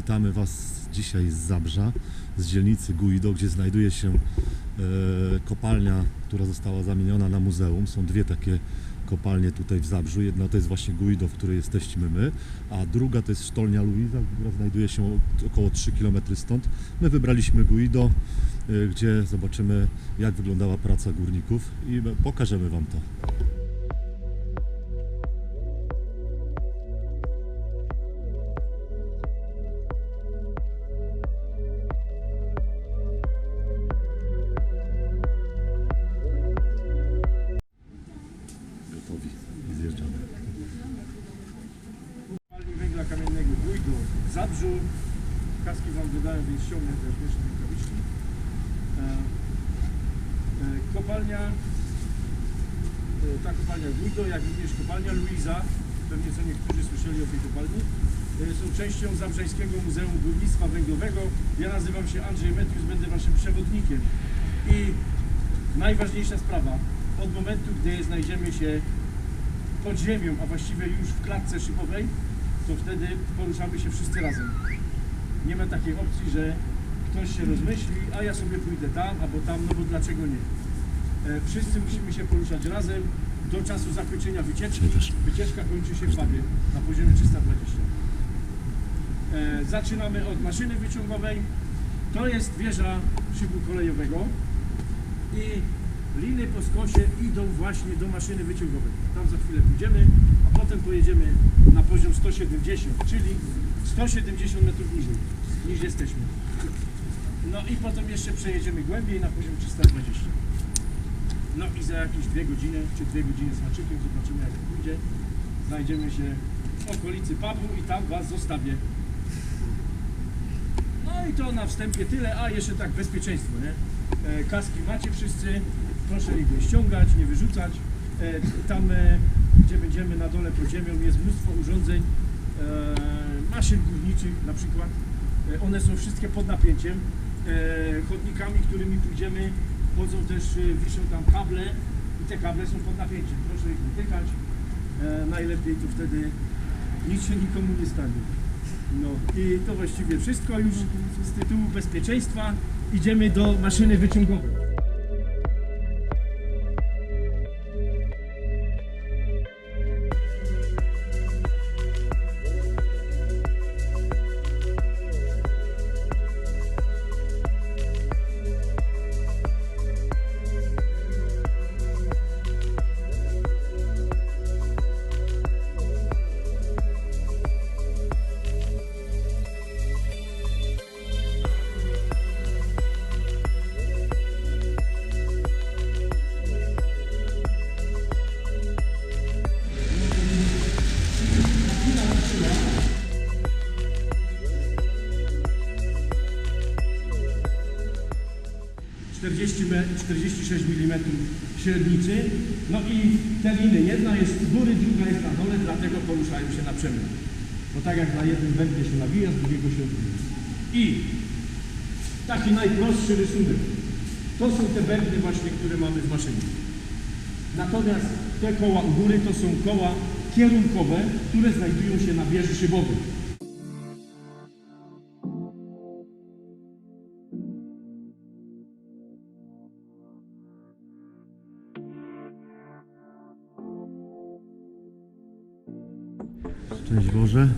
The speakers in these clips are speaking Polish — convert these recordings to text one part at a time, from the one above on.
Witamy Was dzisiaj z Zabrza, z dzielnicy Guido, gdzie znajduje się e, kopalnia, która została zamieniona na muzeum. Są dwie takie kopalnie tutaj w Zabrzu. Jedna to jest właśnie Guido, w której jesteśmy my, a druga to jest Sztolnia Luiza, która znajduje się około 3 km stąd. My wybraliśmy Guido, e, gdzie zobaczymy jak wyglądała praca górników i pokażemy Wam to. Kopalnia, e, ta kopalnia Wójdo, jak również kopalnia Luiza, pewnie co niektórzy słyszeli o tej kopalni, e, są częścią Zabrzeńskiego Muzeum Górnictwa Węglowego. Ja nazywam się Andrzej Metrius, będę Waszym przewodnikiem. I najważniejsza sprawa, od momentu, gdy znajdziemy się pod ziemią, a właściwie już w klatce szybowej, to wtedy poruszamy się wszyscy razem. Nie ma takiej opcji, że ktoś się rozmyśli, a ja sobie pójdę tam, albo tam, no bo dlaczego nie? E, Wszyscy musimy się poruszać razem do czasu zakończenia wycieczki. Wycieczka kończy się w pubie na poziomie 320. E, Zaczynamy od maszyny wyciągowej. To jest wieża szybu kolejowego i liny po skosie idą właśnie do maszyny wyciągowej. Tam za chwilę pójdziemy, a potem pojedziemy na poziom 170, czyli 170 metrów niżej niż jesteśmy. No i potem jeszcze przejedziemy głębiej na poziom 320. No i za jakieś dwie godziny, czy dwie godziny z haczykiem, zobaczymy jak pójdzie. Znajdziemy się w okolicy pubu i tam Was zostawię. No i to na wstępie tyle, a jeszcze tak bezpieczeństwo, nie? E, kaski macie wszyscy, proszę ich nie ściągać, nie wyrzucać. E, tam, e, gdzie będziemy na dole pod ziemią, jest mnóstwo urządzeń, e, maszyn górniczych na przykład. E, one są wszystkie pod napięciem. E, chodnikami, którymi pójdziemy, chodzą też, e, wiszą tam kable i te kable są pod napięciem. Proszę ich nie tykać. E, najlepiej to wtedy nic się nikomu nie stanie. No i to właściwie wszystko już z tytułu bezpieczeństwa. Idziemy do maszyny wyciągowej. Me- 46 mm średnicy. No i te liny, jedna jest z góry, druga jest na dole, dlatego poruszają się na przemian. Bo tak jak na jednym węglie się nawija, z drugiego się odbija. I taki najprostszy rysunek. To są te węgle właśnie, które mamy w maszynie. Natomiast te koła u góry to są koła kierunkowe, które znajdują się na wieży szybowej. Szczęść Boże.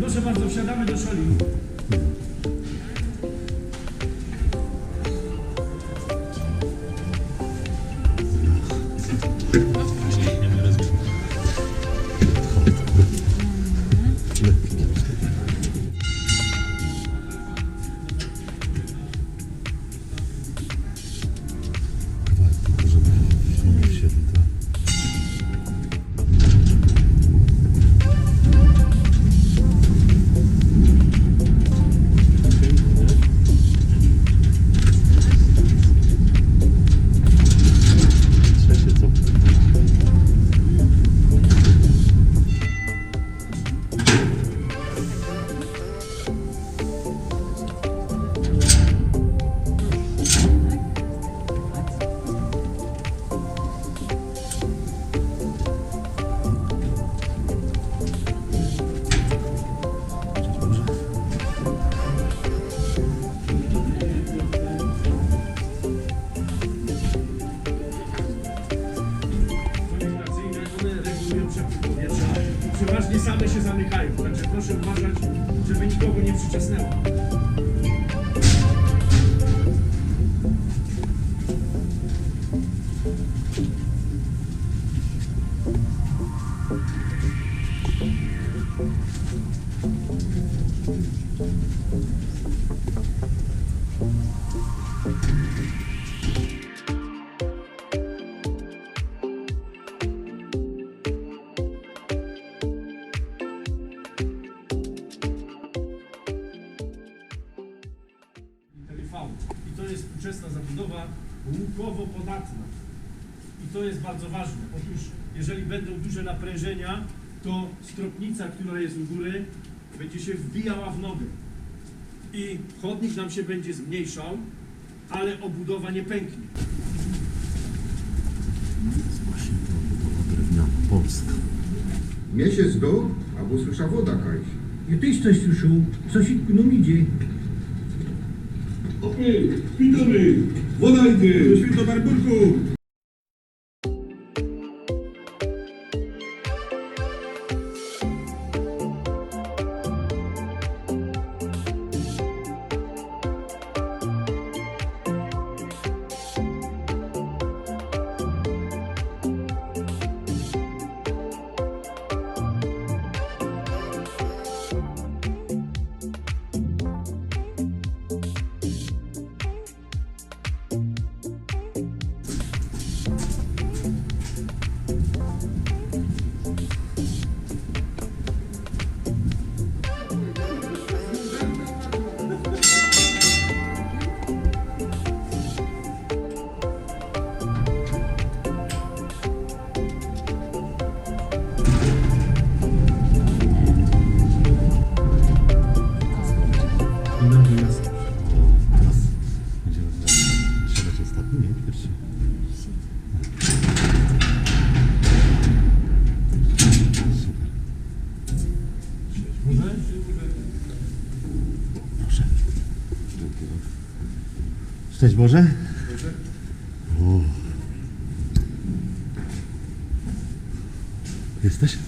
Proszę bardzo, wsiadamy do szoli. TV. I to jest współczesna zabudowa łukowo-podatna. I to jest bardzo ważne. Otóż, jeżeli będą duże naprężenia, to stropnica, która jest u góry, będzie się wbijała w nogę. I chodnik nam się będzie zmniejszał, ale obudowa nie pęknie. To jest właśnie ta budowa drewniana, polska. Miesiąc do, albo słysza woda kajś. Ja też coś słyszę, coś no idzie. Witamy! Woda idzie! Boże. O. Jesteś?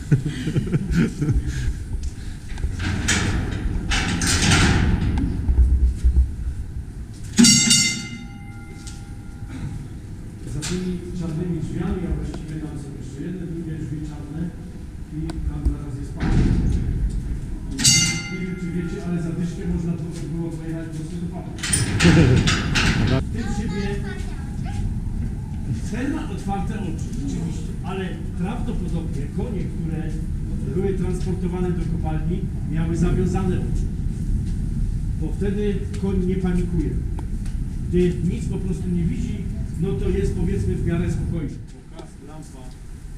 Za tymi czarnymi drzwiami, a właściwie tam są jeszcze jedne, drugie drzwi czarne i tam zaraz jest pan. Nie wiem, czy wiecie, ale za dyszkę można było, pojechać do Sydopapa. W ten ma otwarte oczy, rzeczywiście, ale prawdopodobnie konie, które były transportowane do kopalni, miały zawiązane oczy. Bo wtedy koń nie panikuje. Gdy nic po prostu nie widzi, no to jest powiedzmy w miarę spokojny. Kask, lampa,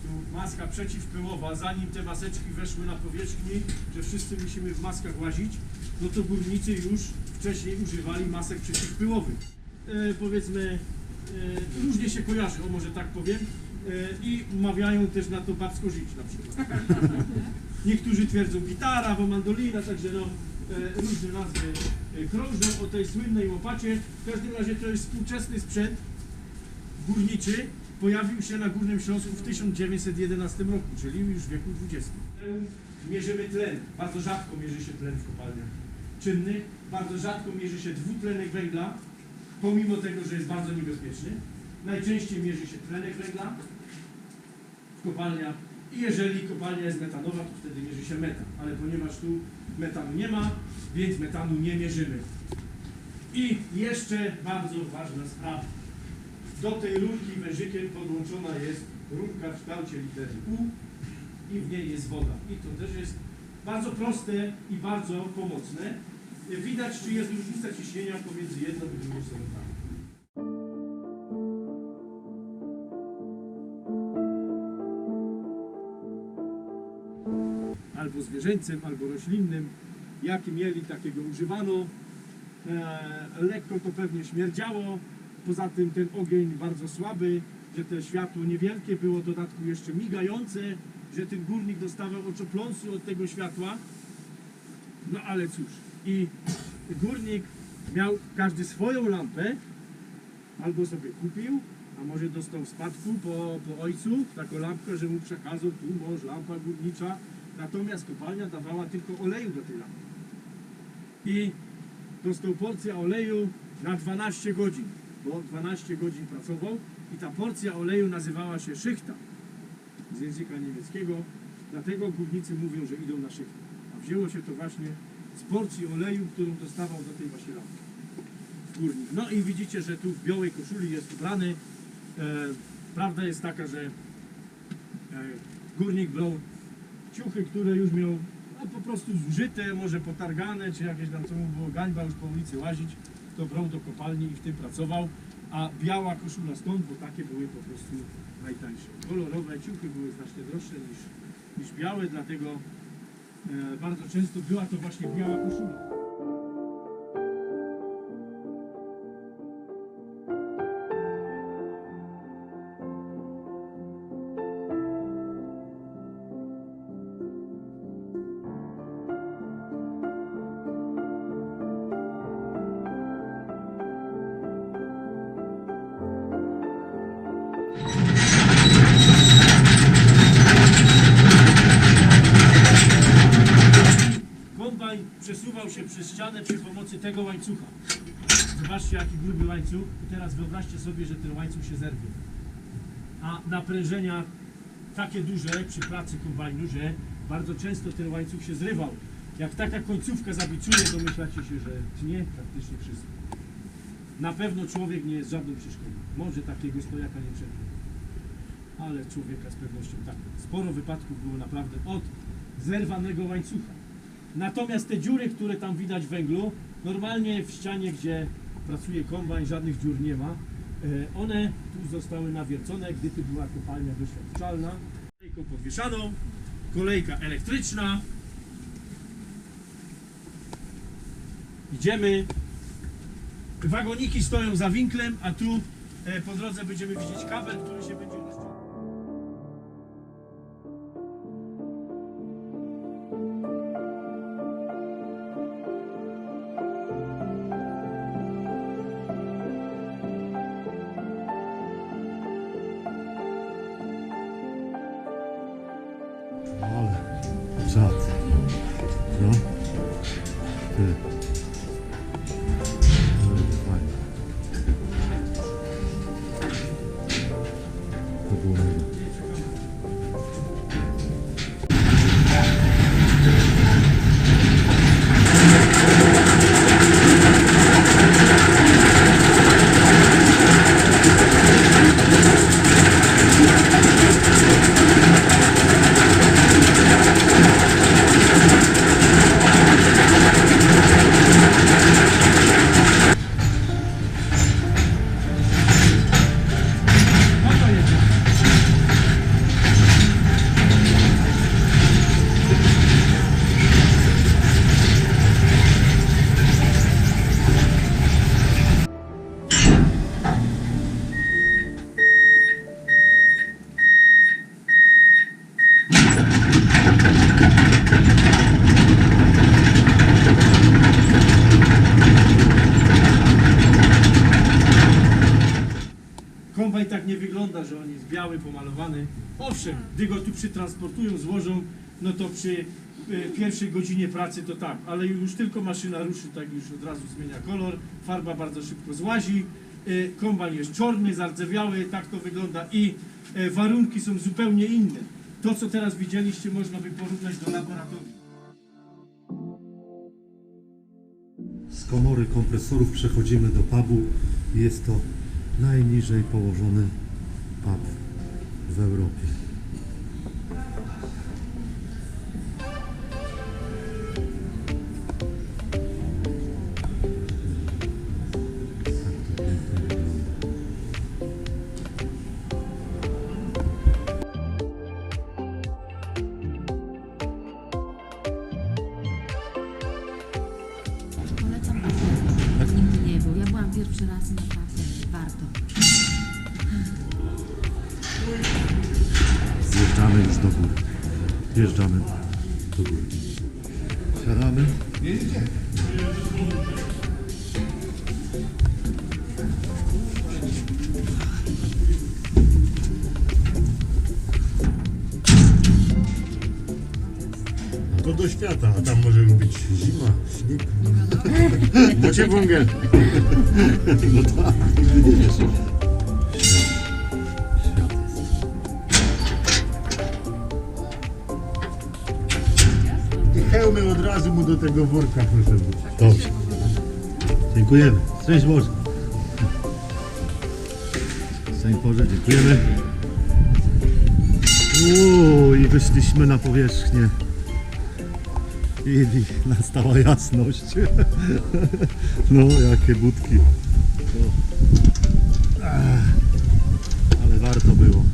tu maska przeciwpyłowa, zanim te maseczki weszły na powierzchni, że wszyscy musimy w maskach łazić, no to górnicy już wcześniej używali masek przeciwpyłowych. E, powiedzmy, e, różnie się kojarzy, o może tak powiem, e, i umawiają też na to babsko żyć na przykład. Niektórzy twierdzą gitara, bo mandolina, także no, różne nazwy krążą o tej słynnej łopacie. W każdym razie to jest współczesny sprzęt górniczy. Pojawił się na Górnym Śląsku w 1911 roku, czyli już w wieku XX. Mierzymy tlen. Bardzo rzadko mierzy się tlen w kopalniach czynnych. Bardzo rzadko mierzy się dwutlenek węgla, pomimo tego, że jest bardzo niebezpieczny. Najczęściej mierzy się tlenek węgla w kopalniach i jeżeli kopalnia jest metanowa, to wtedy mierzy się metan. Ale ponieważ tu metanu nie ma, więc metanu nie mierzymy. I jeszcze bardzo ważna sprawa. Do tej rurki wężykiem podłączona jest rurka w kształcie litery U i w niej jest woda. I to też jest bardzo proste i bardzo pomocne. Widać, czy jest różnica ciśnienia pomiędzy jedną i drugą stroną. albo zwierzęcym, albo roślinnym. Jakie mieli, takiego używano. E, lekko to pewnie śmierdziało. Poza tym ten ogień bardzo słaby, że te światło niewielkie było w dodatku jeszcze migające, że ten górnik dostawał oczopląsu od tego światła. No ale cóż, i górnik miał każdy swoją lampę, albo sobie kupił, a może dostał w spadku po, po ojcu taką lampkę, że mu przekazał, tu może lampa górnicza, natomiast kopalnia dawała tylko oleju do tej lampy. I dostał porcję oleju na 12 godzin, bo 12 godzin pracował i ta porcja oleju nazywała się szychta z języka niemieckiego, dlatego górnicy mówią, że idą na szychtę. A wzięło się to właśnie z porcji oleju, którą dostawał do tej właśnie lampy górnik. No i widzicie, że tu w białej koszuli jest ubrany. E, prawda jest taka, że e, górnik brał ciuchy, które już miał no, po prostu zużyte, może potargane, czy jakieś tam co mu było gańba już po ulicy łazić, to brał do kopalni i w tym pracował. A biała koszula stąd, bo takie były po prostu najtańsze. Kolorowe ciuchy były znacznie droższe niż, niż białe, dlatego bardzo często była to właśnie biała koszula. Ścianę przy pomocy tego łańcucha. Zobaczcie jaki gruby łańcuch i teraz wyobraźcie sobie, że ten łańcuch się zerwie. A naprężenia takie duże przy pracy kombajnu, że bardzo często ten łańcuch się zrywał. Jak taka końcówka zabicuje, domyślacie się, że tnie praktycznie wszystko. Na pewno człowiek nie jest żadną przeszkodą. Może takiego stojaka nie przetrwa. Ale człowieka z pewnością tak. Sporo wypadków było naprawdę od zerwanego łańcucha. Natomiast te dziury, które tam widać w węglu, normalnie w ścianie, gdzie pracuje kombajn, żadnych dziur nie ma. E, One tu zostały nawiercone, gdy tu była kopalnia doświadczalna. Kolejką podwieszaną, kolejka elektryczna. Idziemy. Wagoniki stoją za winklem, a tu e, po drodze będziemy widzieć kabel, który się będzie tu przytransportują, złożą, no to przy e, pierwszej godzinie pracy to tak, ale już tylko maszyna ruszy, tak już od razu zmienia kolor, farba bardzo szybko złazi, e, kombajn jest czarny, zardzewiały, tak to wygląda i e, warunki są zupełnie inne. To, co teraz widzieliście, można by porównać do laboratorium. Z komory kompresorów przechodzimy do pubu. Jest to najniżej położony pub w Europie. Siadamy. to do świata, a tam może być zima, śnieg. Macie wągiel? No tak, razy mu do tego worka proszę wrzucić. Dobrze. Dziękujemy. Szczęść Boże. Szczęść Boże, dziękujemy. Uuu, i wyszliśmy na powierzchnię. I nastała jasność. No, jakie budki. Ale warto było.